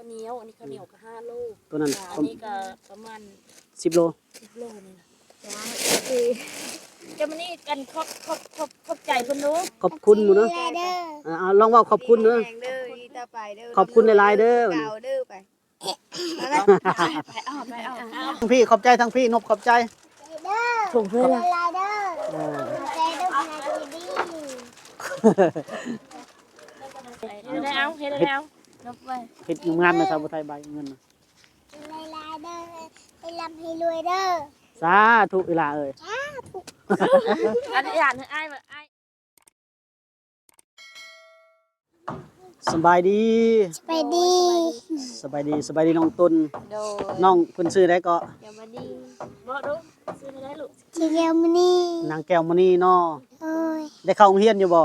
ข้าวเหนียว อันนี้ข้าวเหนียวก็ห้าโลตัวนั้นอันนี้ก็ประมาณ10โลสิบโลนี่นะจ้าโอเคจะมานี่กันขอบขอบขอบขอบใจเพิ่นเนาะขอบคุณหมู่เนาะลาเด้ออ่าเอาลองเว้าขอบคุณเนาะ แรงเด้ออีตาไปเด้อขอบคุณหลายๆเด้อ เก่าเด้อไปไปเอาไปเอาเอาทั้งพี่ขอบใจทั้งพี่นบขอบใจเด้อส่งเพื่อนละลาเด้อเออใจเด้อพนาทีดี เฮ็ดได้เอาเฮ็ดได้เอา ลบไว้เฮ็ดงานนะชาวบ่ไทยใบเงินน่ะลาลาเด้อให้ร่ำให้รวยเด้อสาธุเวลาเอ้ยอันนี้อ่านให้อ้ายว่าอ้ายสบายดีไปดีสบายดีสบายดีน้องตุนโดยน้องเพิ่นชื่อได้ก็อย่ามาดีบ่ดูซื้อให้ได้ลูกทีเดียวมันนี่นางแก้วมณีเนาะโอ้ยได้เข้าโรงเรียนอยู่บ่บอ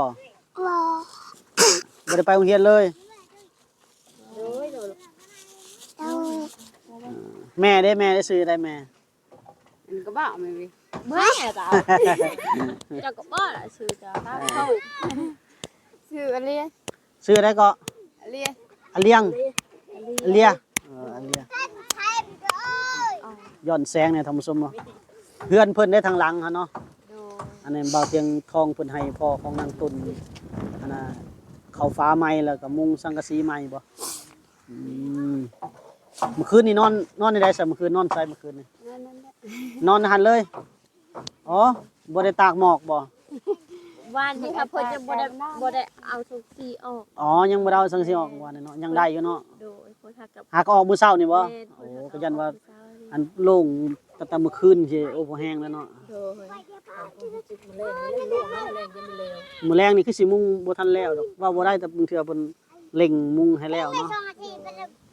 บ่ได้ไปโรงเรียนเลยโดยโดย โอ้ยแม่ได้แม่ได้ซื้อได้แม่ มันก็บ้าไม่มีเมื่อไหร่ตาเจ้าก็บ่ล่ะซื้อจ้าตาเข้าชื่ออะไรซื้อได้ก็อะไรอะเลียงอะเลียเอออะเลียใช่ไปเด้อย้อนแสงเนี่ยท่านผู้ชมเนาะเพื่อนเพิ่นได้ทางหลังหั่นเนาะโดยอันนี้บ่าวเตียงทองเพิ่นให้พ่อของนางตุนอันน่ะเขาฟ้าใหม่แล้วก็มุงสังกะสีใหม่บ่อืม เมื่อคืนนี่นอนนอนในใดซะเมื่อคืนนอนไสเมื่อคืนนี่นั่นนั่นแหละนอนหันเลยอ๋อบ่ได้ตากหมอกบ่ว่านนี่ค่ะเพิ่นจะบ่ได้บ่ได้เอาทุกสีออกอ๋อยังบ่ได้เอาสังสีออกว่านี่เนาะยังได้อยู่เนาะโดยเพิ่นหักกับหากออกมื้อเช้านี่บ่แม่นโอ้เพิ่นหัก็ยันว่ากับผู้สาวนี่อันโล่งตั้งแต่เมื่อคืนสิโอ้บ่แห้งแล้วเนาะโดยจิตมันเล่นเล่นลูกมันเล่นยังมันเร็วมื้อแรงนี่คือสิมุงบ่ทันแล้วดอกว่าบ่ได้แต่บางเทื่อเพิ่นเล็งมุงให้แล้วเนาะสอง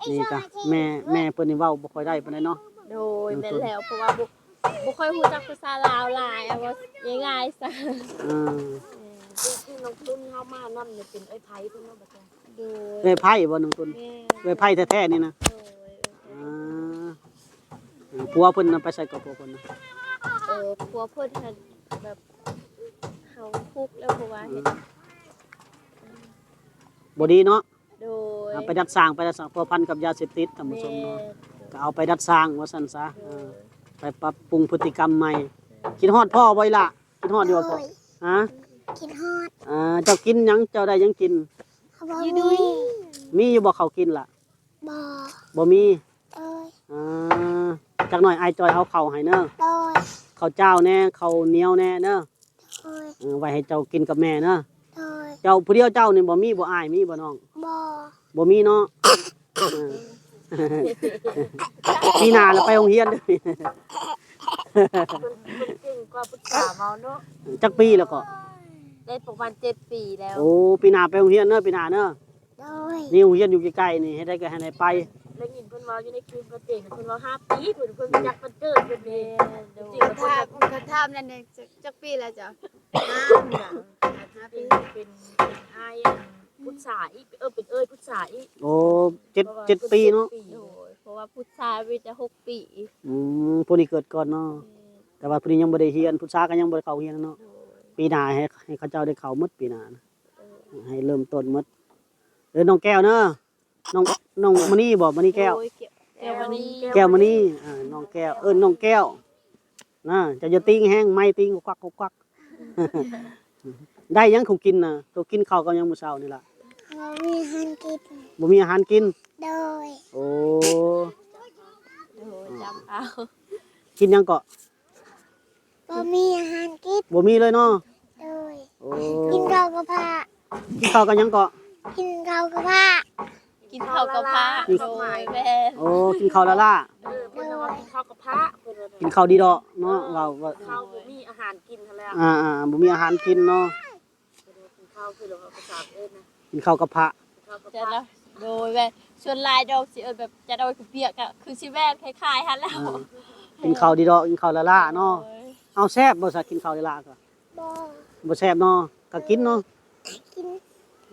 นาทีเป็นแล้วนี่ก็แม่แม่เพิ่นนี่เว้าบ่ค่อยได้ปานใดเนาะโดยแม่นแล้วเพราะว่าบ่บ่ค่อยฮู้จักภาษาลาวหลายเอาว่าง่ายๆซะอืมที่น้องตุ้นเฮามานํเนี่ยเป็นไอ้ไผเพิ่นเนาะบัดนี้โดยเอ้ยไผ่บ่น้องตุนแม่เอ้ยไผ่แท้ๆนี่นะโดยอ่าผัวเพิ่นน่ะไปใส่กับผัวเพิ่นน่ะเออผัวเพิ่นหั่นแบบเฮาทุกข์แล้วเพราะว่าเฮ็ดบ่ดีเนาะ โดยเอาไปดัดสร้างไปดัดสร้างพัวพันกับยาเสพติดท่านผู้ชมเนาะก็เอาไปดัดสร้างว่าซั่นซะเออไปปรับปรุงพฤติกรรมใหม่คิดฮอดพ่อบ่อยล่ะคิดฮอดอยู่บ่พ่อฮะกินฮอดอ่าเจ้ากินหยังเจ้าได้หยังกิน เขาบอกมีมีอยู่บ่เขาวกินล่ะบอบ่มีเอ้ยอ่าจักหน่อยอายจอยเอาข้าวให้เด้อโดยข้าวเจ้าแน่ข้าวเหนียวแน่เด้อโอ้ยเออไว้ให้เจ้ากินกับแม่เด้อโดยเจ้าผู้เดียวเจ้านี่บ่มีบ่อายมีบ่น้อง บอบ่มีเนาะเออปีหน้าแล้วไปโรงเรียนเด้อเก่งกว่าพุทธาเมาเนาะจักปีแล้วก็ ได้ประมาณ7ปีแล้ว โอ้ปีหน้าไปโรงเรียนเด้อปีหน้าเด้อโดยนี่โรงเรียนอยู่ใกล้ๆนี่ให้ได้ก็ให้ได้ไป แล้วยินเพิ่นว่าอยู่ในคลิปว่าเจ๋งเพิ่นว่าห้าปีเพิ่นเพิ่นจักมันเกิดเพิ่นเองจริงๆถ้าแล้วเพิ่นถ้าทำนั่นเนี่ยจักปีแล้วจ้ะห้าปีเป็นเป็นอ้าย พุทธาอีกเออเป็นเอ้ยพุทธาอีกโอ้เจ็ดเจ็ดปีเนาะโดยเพราะว่าพุทธาวิจะหกปีอืมผู้นี้เกิดก่อนเนาะแต่ว่าผู้นี้ยังบ่ได้เรียนผู้ชายก็ยังบ่ได้เข้าเรียนเนาะปีหน้าให้ให้เขาเจ้าได้เข้าหมดปีหน้านะให้เริ่มต้นหมดเออน้องแก้วเนาะน้องน้องมณีบ่มณีแก้วโอ้ยแก้ววันนี้แก้วมณีอ่าน้องแก้วเอิ้นน้องแก้วนะจะจะติ้งแห้งไม่ติ้งควักควักได้ยังคงกินน่ะตัวกินข้าวก็ยังมื้อเช้านี่ล่ะ เขามีฮันกินบ่มีอาหารกิน โดย โอ้โอ้ยจำเอากินหยังก็บ่มีอาหารกินบ่มีเลยเนาะโดย โอ้กินข้าวกับผ้ากินข้าวก็ยังก็กินข้าวกับผ้ากินข้าวกับพระโดยแม่โอ้กินข้าวละล่าเออเพิ่นว่ากินข้าวกับพระเพิ่นว่ากินข้าวดีดอกเนาะเราว่าข้าวบ่มีอาหารกินหั่นแหล้วอ่าอ่าบ่มีอาหารกินเนาะกินข้าวคือเราภาษาเอิ้นนะ กินข้าวกับพระกินข้าวกับจะพระแล้วโดยแบบชวนลายดอกสิเอิ้นแบบจะเอาไปเปียกอะคือสิแว่นคล้ายๆฮันแล้วอ่ากินข้าวดีดอกกินข้าวละล่าเนาะโดยเอาแซ่บบ่ซะกินข้าวละล่าก็บอบ่แซ่บเนาะก็กินเนาะกิน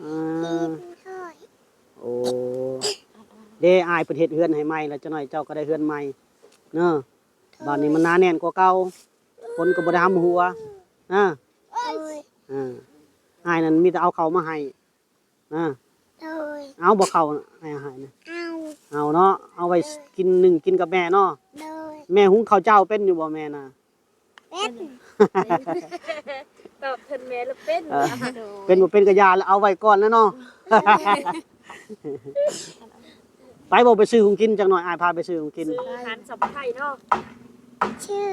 อ่กิานข้าวโอ้เด้อายเพิ่นเฮ็ดเฮือนให้ใหม่แล้วจักหน่อยเจ้าก็ได้เฮือนใหม่เนาะบ้านนี้มันหนาแน่นกว่าเก่าคนก็บ่ได้หำหัวนะโดยอ่าอายนั่นมีแต่เอาเขาวมาให้ นะโดยยเอาบ่เข้าให้อาหารนะเอาเอาเนาะเอาไว้กินหนึ่งกินกับแม่เนาะโดยแม่หุงข้าวเจ้าเป็นอยู่บ่แม่น่ะ เป็นตอบเพิ่นแม่แล้วเป็นเออ เป็นบ่เป็นกระยาแล้วเอาไว้ก่อนแล้วเนาะ ไปบ่ไปซื้อของกินจังหน่อยอายพาไปซื้อของกินซื้ออาหารสับไทยเนาะชื่อ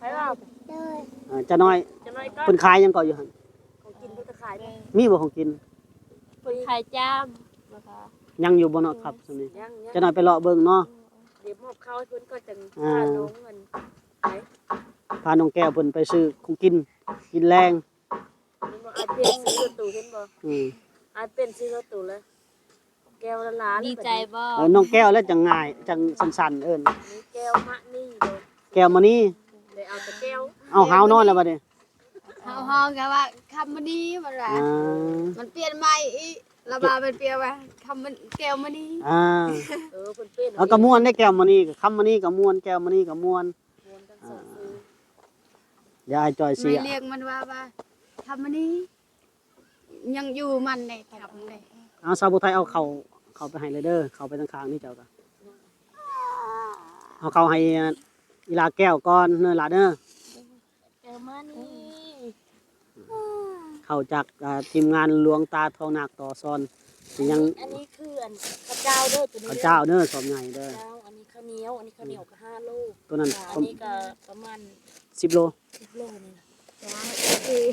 ไปว่าโดยเออจะน้อยจะน้อยก็เพิ่นขายหยังก็อยู่หั่นของกินเพิ่นจะขายได้มีบ่ของกิน พอดีไข่จ้ามนะคะยังอยู่บ่เนาะครับซั่นนี่ยังยังจะน้อยไปเลาะเบิ่งเนาะเดี๋ยวมอบข้าวให้เพิ่นก็จังอ่าพาน้องเงินไปพาน้องแก้วเพิ่นไปซื้อของกินกินแรงนี่บ่อาจเป็นซื้อรถตู้เห็นบ่อืมอาจเป็นซื้อรถตู้เลยแก้วละล้านดีใจบ่เออน้องแก้วแล้วจังง่ายจังสั้นๆเอิ้นนี่แก้วมะนี่เด้อแก้วมานี่เลยเอาแต่แก้วเอาหาวนอนแล้วบัดนี้ เฮาเฮาก็ว่าคำมันดีมันว่าอ่ามันเปลี่ยนใหม่อีกระบาเป็นเปลี่ยนว่าคำมันแก้วมันนี่อ่าเออเพิ่นเป็นเอากระมวลได้แก้วมานี่ก็คำมานี่ก็ม่วนแก้วมานี่ก็ม่วนมวนกันสองซื้ออย่าให้จอยเสีไม่ยเรียกมันว่าว่าคำมันนี่ยังอยู่มันในคำเลยเอาสาวผู้ไทยเอาเข้าเข้าไปให้เลยเด้อเข้าไปทางข้างนี่เจ้าก็เอาเข้าให้อีลาแก้วก่อนเด้อหลานเด้อแก้วมะนี่ เข้าจากอ่าทีมงานหลวงตาทองนาคต่อซอนสิยังอันนี้คืออันข้าวเจ้าเด้อตัวนี้ข้าวเจ้าเด้อสอบใหญ่เด้อเจ้าอันนี้ข้าวเหนียวอันนี้ข้าวเหนียวก็ห้าลูกตัวนั้นอันนี้ก็ประมาณ10โลสิบโลนี่นะจ้าคือ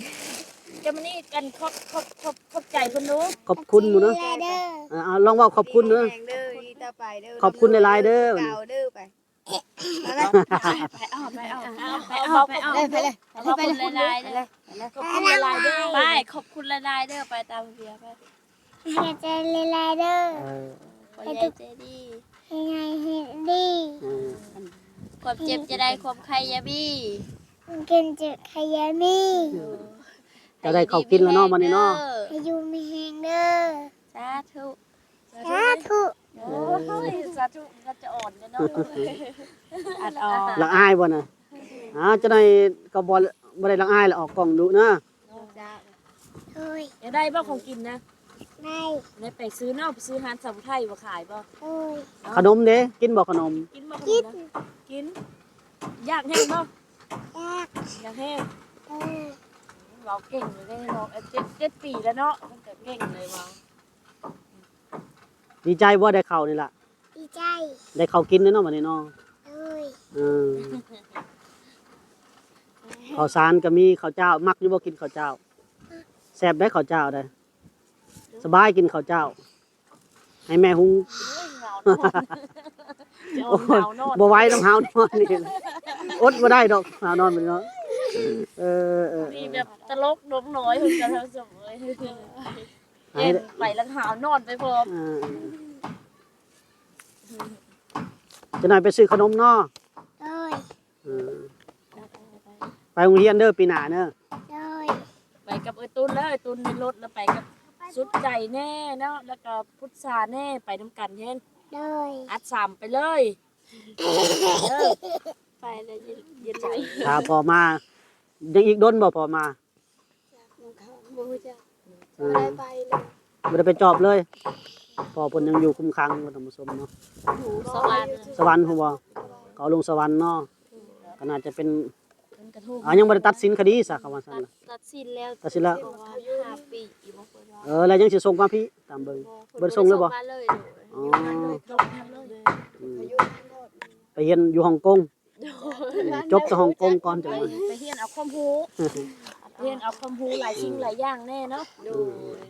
จะมานี่กันขอบขอบขอบขอบใจเพิ่นเนาะขอบคุณหมู่เด้อลาเดอร์อ่าเอาลองเว่าขอบคุณเด้อแรงเด้ออีต่อไปเด้อขอบคุณหลายๆเด้อเก่าเด้อไป ไปไปเอาไปเอาไปเอาไปเอาไปเลยขอบคุณหลายเด้อขอบคุณหลายเด้อไปขอบคุณหลายเด้อไปตามเบียร์ไปให้ใจลาเดอร์เออขอใหญ่ใจดีให้ไงให้ดีเออความเจ็บจะได้ความใครยาบี้กินจุดขยามีจะได้เขากินแล้วเนาะมื้อนี้เนาะให้อยู่ไม่แหงเด้อสาธุสาธุ โอ้ยสาธุก็จะอ่อนเนาะอัดออกละอายบ่น่ะอ่าจะได้ก็บ่บ่ได้ละอายแล้วออกกล้องดุนะโอ้ยอยากได้บ่ของกินนะได้ได้ไปซื้อเนาะไปซื้ออาหารสมุนไพรบ่ขายบ่โอ้ยขนมเด้กินบ่ขนม กินบ่ขนมนะกิน อยากแห้งบ่ยากอยากแห้งเออเราเก่งเลยได้เนาะเอ้ยเจ็ดเจ็ดปีแล้วเนาะมันก็เก่งเลยว่า ดีใจบ่ได้เข้านี่ล่ะ ดีใจได้เข้ากินแล้วเนาะบัดนี้เนาะโอ้ยเออข้าวสารก็มีข้าวเจ้า มักอยู่บ่กินข้าวเจ้าแซ่บได้ข้าวเจ้าได้สบายกินข้าวเจ้า ให้แม่หุงโอ้ยเหงานอนจะเอาเหงานอนบ่ไหว้ต้องหาวนอนนี่อดบ่ได้ดอกหาวนอนไปเนาะเออเออเอมีอแบบตลกนกน้อยเพิ่นก็ทำสมเลยให้ เย็นไปแล้วหาวนอนไปพร้อมเออจะหน่อยไปซื้อขนมเนาะโอ้ยเออไปโรงเรียนเด้อปีหน้าเด้อโอ้ยไปกับไอ้ตุนแล้วไอ้ตุนในรถแล้วไปกับสุดใจแน่เนาะแล้วก็พุทธาแน่ไปน้ำกันเห็นโดยอัดสามไปเลยเออไปแล้วเย็นเย็นใจถ้าพอมายังอีกดนบ่พอมาบูจะเออ ได้ไปเลยบ่ได้ไปจอบเลยพอเพิ่นยังอยู่คุ้มคังบ่ต้องผสมเนาะถูสวรรค์สวรรค์ฮู้บ่ก็เอาลงสวรรค์เนาะก็น่าจะเป็นเป็นกระทู้อ่ายังบ่ได้ตัดสินคดีซะเขาว่าซั่นตัดน่ะ ตัดสินแล้วตัดสินแล้วประมาณห้าปีอีกบ่เพิ่นว่าเออแล้วยังสิส่งมาพี่ตามเบิ่งเบิดส่งเลยบ่ มาเลยอ๋อจบเลยอืมไปเรียนอยู่ฮ่องกงจบที่ฮ่องกงก่อนจังไปมาไปเฮียนเอาความรู้ เฮียนเอาความรู้หลายสิ่งหลายอย่างแน่เนาะดู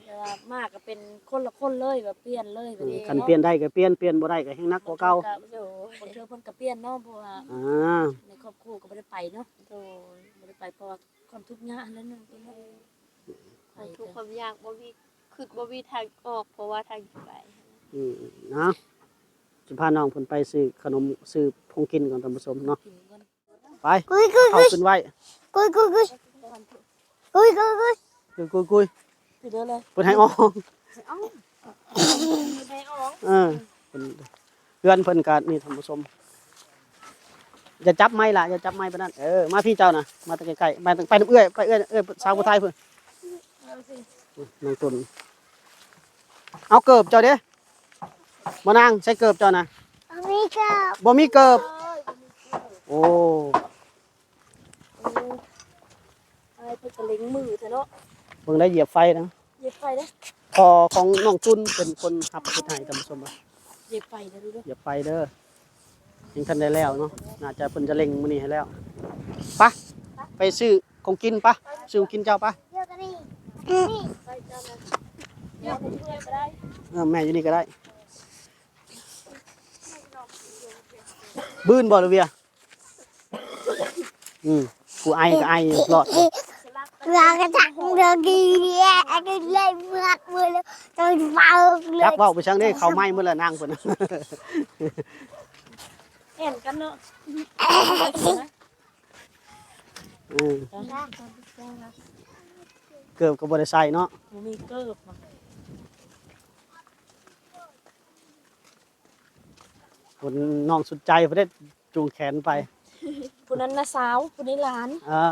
แต่ว่ามากก็เป็นคนละคนเลยแบบเปลี่ยนเลยแบบนี้คันเปลี่ยนได้ก็เปลี่ยนเปลี่ยนบ่ได้ก็แฮงหนักกว่าเก่าเดี๋ยวคนเธอเพิ่นก็เปลี่ยนเนาะเพราะว่าอ่าในครอบครัวก็ไม่ได้ไปเนาะโดยไม่ได้ไปเพราะว่าความทุกข์ยากนั่นนึงเป็นเนาะไปทุกความยากบ่มีคือบ่มีทางออก เพราะว่าทางอยู่ไปอืมเนาะสิพาน้องเพิ่นไปซื้อขนมซื้อพงกินก่อนท่านผู้ชมเนาะถึงกันไปกุยกุยเข้ากุยขึ้นไว้กุยกุย กุยกุยกุยกุยกุยกุยกุยถึงเด้อเลยเพิ่นให้ออกให้ออกเออเพิ่นเพื่อนเพิ่นก็นี่ท่านผู้ชมอย่าจับไม้ล่ะอย่าจับไม้ปานนั้นเออมาพี่เจ้าน่ะมาแต่ไกลๆไปไปน้ำเอื้อยไปเอื้อยเอื้อยสาวผู้ไทยเพิ่นเอาสิน้องตุนเอาเกิบเจ้าเด้บ่นางใส่เกิบเจ้านะเอามีก็บ่มีเกิบโอ้ไอ้ เพิ่นก็เล็งมือเถอะเนาะเบิ่งได้เหยียบไฟนะเหยียบไฟเด้อพอของน้องจุนเป็นคนขับเฮ็ดให้ท่านผู้ชมว่าเหยียบไฟเด้อดูเด้อเหยียบไฟเด้อยังทันได้แล้วเนาะน่าจะเพิ่นจะเล็งมื้อนี้ให้แล้วไปะไปซื้อของกินปะซื้อของกินเจ้าปะเดี๋ยวกันนี่นี่ไปเจ้านะเดี๋ยวผมช่วยก็ได้เออแม่อยู่นี่ก็ได้ บื้นบ่หรือเวียอืมกูไอก็ไอรอด เราก็จักเรื่องดีเนี่ยอันนี้เลยเมือกมือเลยจนเมาเลจักเว้าไปช่างได้เขาไหม้เมื่อละนางเพิ่นเห็นกันเนาะเกือบก็บ่ได้ใส่เนาะมีเกิบมาคนน้องสุดใจเพิ่นได้จูงแขนไปผู้นั้นนะสาวผู้นี้หลานอ่า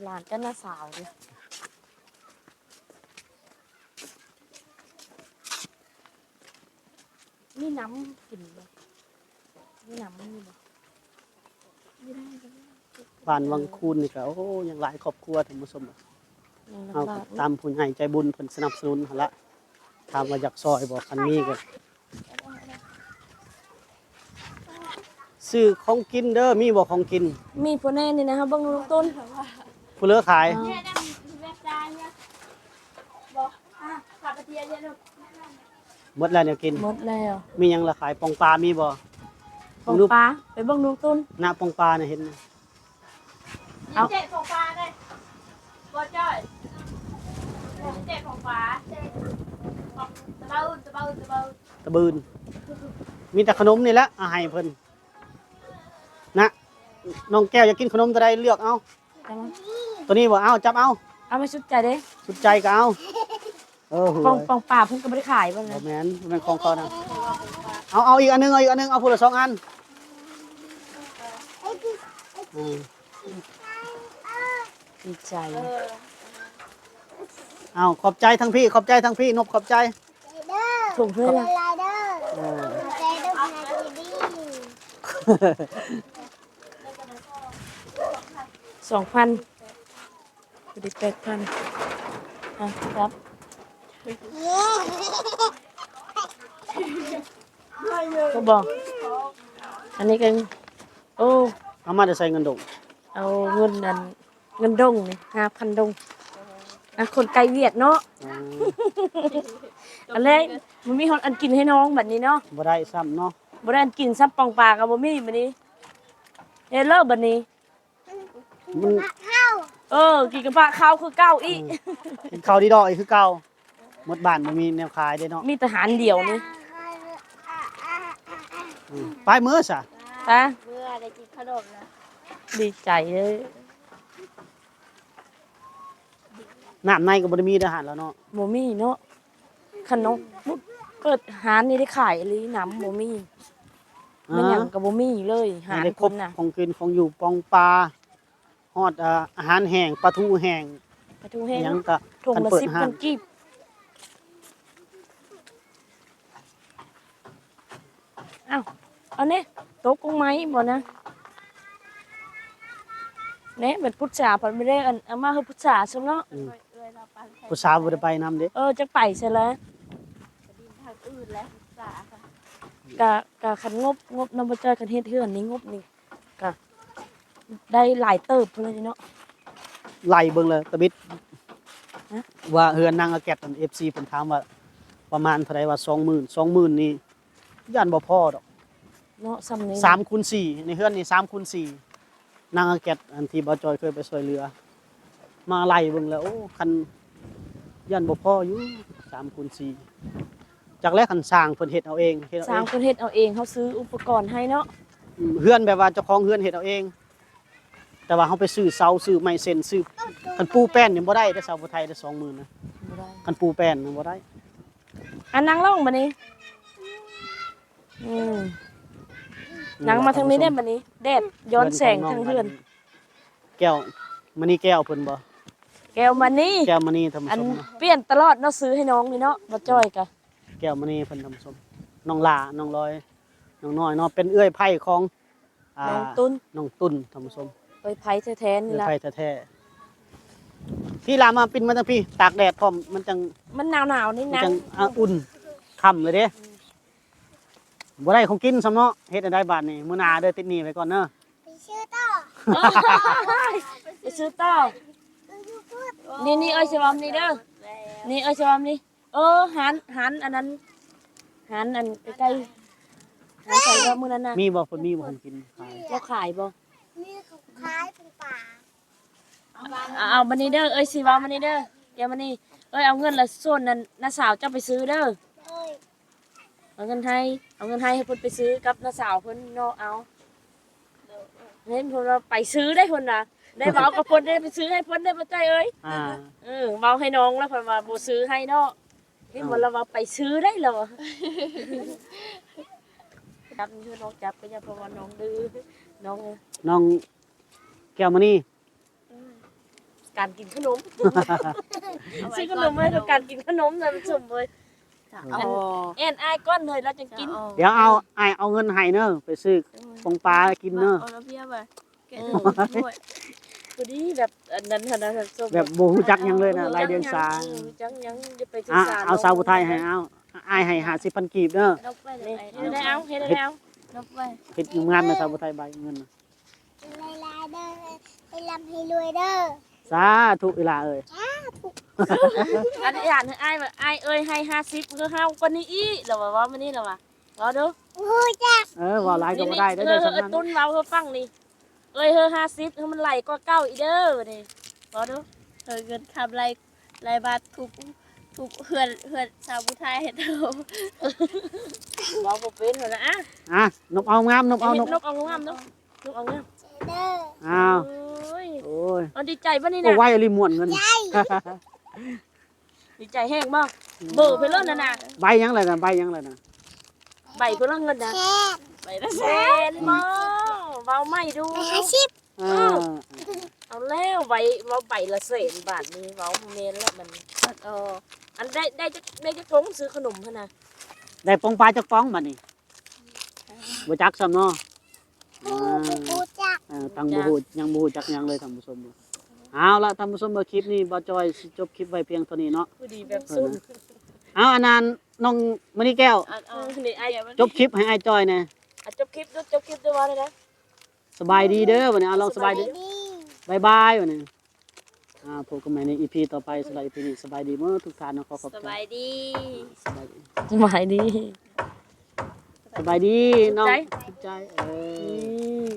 หลานก็น่ะสาวเด้อมีน้ำกินบ่มีน้ำมีบ่บ้านวังคูนนี่ก็โอ้ยังหลายครอบครัวท่านผู้ชมยังเอาลำบากตามผู้ใหญ่ใจบุญเพิ่นสนับสนุนหั่นละถามว่าอยากซอยบ่คันมีก็ซื้อของกินเด้อมีบ่ของกิน มีผู้แน่นี่นะครับเบิ่งลูกต้น ผู้เหลือขายอ่าเนี่ยนะแม่จานเนี่ยบอกอะขับไปเทียนเนี่ยลูกหมดแล้วเนี่ยกิน หมดแล้วมีหยังละขายปองปลา มีบ่ของปลาไปเบิ่งลูกต้น หน้าปองปลาเนี่ยเห็นไหมเอา เจ็ดของปลาเลยบอจ้อยเจ็ดของปลาของตะเบ้าตะเบ้าตะเบ้าตะบืน มีแต่ขนมนี่แหละอาให้เพิ่นนะน้องแก้วอยากกินขนมตัวใดเลือกเอาเอามา ตัวนี้บ่เอาจับเอาเอามาชุดใจเด้สุดใจก็เอาเออหัวปองปองปลาเพิ่นก็บ่ได้ขายบ่บ่นะแม่นบ่แม่นของเขานะเอาเอาอีกอันหนึงเอาอีกอันหนึงเอาผู้ละสองอันอืมดีใจเอาขอบใจทั้งพี่ขอบใจทั้งพี่นบขอบใจเด้อถุงเพื่อนเป็นล่ะไรเด้อเออใจเด้อนาทีดีสองพัน บ่ได้แปดพันอะครับเย้ก็บอก อันนี้ก็โอ้ เอามาจะใส่เงินดงเอาเงินนั่นเงินดงนี่ห้าพันดงอะคนไกลเวียดเนาะอืมอันแรกมันมีคนอันกินให้น้องแบบนี้เนาะบ่ได้ซ้ำเนาะบ่ได้อันกินซับปองปลากับบ่มีแบบนี้เฮดเลิกแบบนี้มัน เข้าเออ กินกับปลาข้าวคือเก้าอีกินข้าวดีดอกอีกคือเก่าหมดบ้านบ่มีแนวขายเด้เนาะมีทหารเดียวนี่อืมไปมื้อซะตาเมื่อได้กินขนมนะดีใจเลยน้ำในก็บ่ได้มีทหารแล้วเนาะบ่มีเนาะขนมเปิดหารนี่ได้ขายอีหลีน้ำบ่มีมันหยังก็บ่มีเลยหาหารรได้คครบนน่ะ ของกินของอยู่ปองปลา ฮอดอ่าอาหารแห้งปลาทูแห้งไปทูแห้งหยังก็ถุงคันละเปิดสิบห้ากันนกีบอ้าวเอาเนี่ยโต๊ะกุ้งไม้บ่นะเนี่ยเป็นพุทธาเพันไม่ได้อันเอามาคือพุทธาใช่ไหมเนาะอืมเอ้ยเราปันใส่ผู้สาวบ่ได้ไปนํเด้ เออจะไปใช่แล้วดินทางอื่นแล้วสาค่ะ กะกะคันงบงบน้ำมันเจอกันเฮ็ดเฮือนนี่งบนี่กะ ได้หลายเติบพุ่นเลยเนาะไล่เบิ่งเลยตะบิดฮะว่าเฮือนนางอาแกตอัน FC เพิ่นถามว่า ประมาณเท่าไหร่ว่า20,000 20,000นี่ย่านบ่พอดอกเนาะซ้ำนี้สามคูณสี่ในเฮือนนี่สามคูณสี่นางอาแกตอันที่บ่จอยเคยไปช่วยเหลือ มาไล่เบิ่งแล้วโอ้คันย่านบ่พออยู่สามคูณสี่จากแรกคันสร้างเพิ่นเฮ็ดเอาเองเฮ็ดเอาสร้าเองงคนเฮ็ดเอาเองเขาซื้ออุปกรณ์ให้เนาะอืมเฮือนแบบว่าเจ้าของเฮือนเฮ็ดเอาเอง แต่ว่าเฮาไปซื้อเสาซื้อไม้เส้นซื้อคันปูแป้นนี่บ่ได้เด้อเสาบ่ไทยได้20,000นะบ่ได้คันปูแป้นนี่บ่ได้ อันนั่งลงบัดนี้ อืมนั่งมาทางนี้ได้บัดนี้แดดย้อนแสงทางเฮือนแก้วมันนี่แก้วเพิ่นบ่แก้วมานี่แก้วมณีท่านอัผู้นชมเนาะเปลี่ยนตลอดเนาะซื้อให้น้องนี่เนาะบ่จ้อยกะแก้วมณีเพิ่นท่านผู้ชมน้องลาน้องลอยน้องน้อยเนาะเป็นเอื้อยไผ่ของอ่าน้องตุ้นน้องตุนท่านผู้ชม ไปไผแท้ๆเอื้นี่อยล่ะไผ่แท้ๆพี่ลามาปินมาจังพี่ ตากแดดพร้อมมันจังมันหนาวๆนี่มันนะจังอะอุ่นค่ำเลยเด้บ่ได้ของกินซ้ำเนาะเฮ็ดให้ได้บาดนี่มื้อหน้าเด้อติดหนี้ไว้ก่อนเนาะไปชื่อต่อไปซื้อต่อนี่นี่เอ้ยสิวอมนี่เด้อนี่เอ้ยสิวอมนี่เออหันหันอันนั้นหันอันใกล้ๆหันใส่ว่ามื้อนั้นน่ะมีบ่เพิ่นมีบ่ของกินขายเราขายบ่นี่เขา คล้ายเป็นป่าเอาเอามานี่เด้อเอ้ยสิวอมมานี่เด้อแกมานี่เอ้ยเอาเงินละส่วนนั้นน้าสาวเจ้าไปซื้อเด้อเอ้ยเอาเงินให้เอาเงินให้ให้เพิ่นไปซื้อกับน้าสาวเพิ่นเนาะเอาเห็นเพิ่นว่าไปซื้อได้เพิ่นน่ะได้เว้ากับเพิ่นได้ไปซื้อให้เพิ่นได้บ่ใจเอ้ยอ่าเออเว้าให้น้องแล้วเพิ่นว่าบ่ซื้อให้เนาะนี่มันเราว่าไปซื้อได้แล้วอะจับนี่คือน้องจับไปอย่าเพราะว่าน้องดื้อน้องน้อง แก้วมณีการกินขนมซื้อขนมให้กับการกินขนมน่ะมันสมเลยอ๋อแอนอายก้อนเลยแล้วจะกินเดี๋ยวเอาไอ้ายเอาเงินให้เนอะไปซื้อของปลากินเนอะเอาแล้วพี่ไปแกะเอถุองด้วยคือดีแบบอันนั้นขนาดนั้นส้มแบบบ่ฮู้จักหยังเลยนะรายเดือนสาเออจังยังจะไปศึกอะษาเอาสาวผู้ไทยให้เอาอ้ายให้50,000กีบเด้อนกไปเลนี่ยเฮ็ดได้เอาเฮ็ดได้เอานกไป เฮ็ดงานนะสาวผู้ไทยใบเงินน่ะลายลาย เด้อให้ลำให้รวยเด้อสาธุเวลาเอ้ยอันนี้อ่านให้อ้ายว่าอ้ายเอ้ยให้50คือเฮาคนนี้อีแล้วว่าว่ามื้อนี้แล้วว่ารอดูโอ้ยจ้าเออว่าหลายก็บ่ได้ได้เอได้อสำเออนั้นตุ้นเว้าเฮาฟังนี่เอ้ยเฮอ50ให้มันไหลกว่าเก่าอีเด้อนี่รอดูเธอเงินทำไรไรบาททุกทุกเพื่อนเพื่อนชาวผู้ไทยเห็นเธอเว้าบ่เป็นหั่นน่ะอะอะนบเอางามนบเอาเฮ็นดบนกเอางามเนาะนกเอางามเด้อ อ้าว โอ้ยโอ้ยเอาดีใจบ่นี่โอ้น่ะไว้รีม่วนเงินดีใจแห้งบ่เบิ่ไปเลยน่ะน่ะใบยังเลยนะใบยังเลยนะใบเพิ่นเอาเงินนะแค่ใบละแสนบ่เว้าไม่ดูไปหาชิปเออเอาแล้วใบเว้าใบละแสนบาทนี่เว้าเมนแล้วมันเอออันได้ได้จะได้จะทงซื้อขนมหั่นน่ะได้ปองปลาจักฟองบัดนี้บ่จักซ้ำเนาะปูอ่าปูปู จักเออตังบ่ฮู้ยังบ่ฮู้จักหยังเลยท่านผู้ชมเอาละท่านผู้ชมเบอร์คลิปนี้บ่จอยสิจบคลิปไว้เพียงเท่านี้เนาะผู้ดีแบบสุดเอาอันนั้นน้องมณีแก้วอันเอเอาอนี่ไอ้จบคลิปให้อ้ายจอยแหน่อะจบคลิปด้วยจบคลิปด้วยว่าเลยนะสบายดีเด้อวันนี้เอาลองสบายดีดีบายบายวันนี้อ่าพบกันใหม่ใน EP ต่อไปสำหรับ EP นี้สบายดีเมื่อทุกท่านเนาะขอขอบสใจบายดีสบายดีสบายดี สบายดีน้องใจสุขใจเออ อืม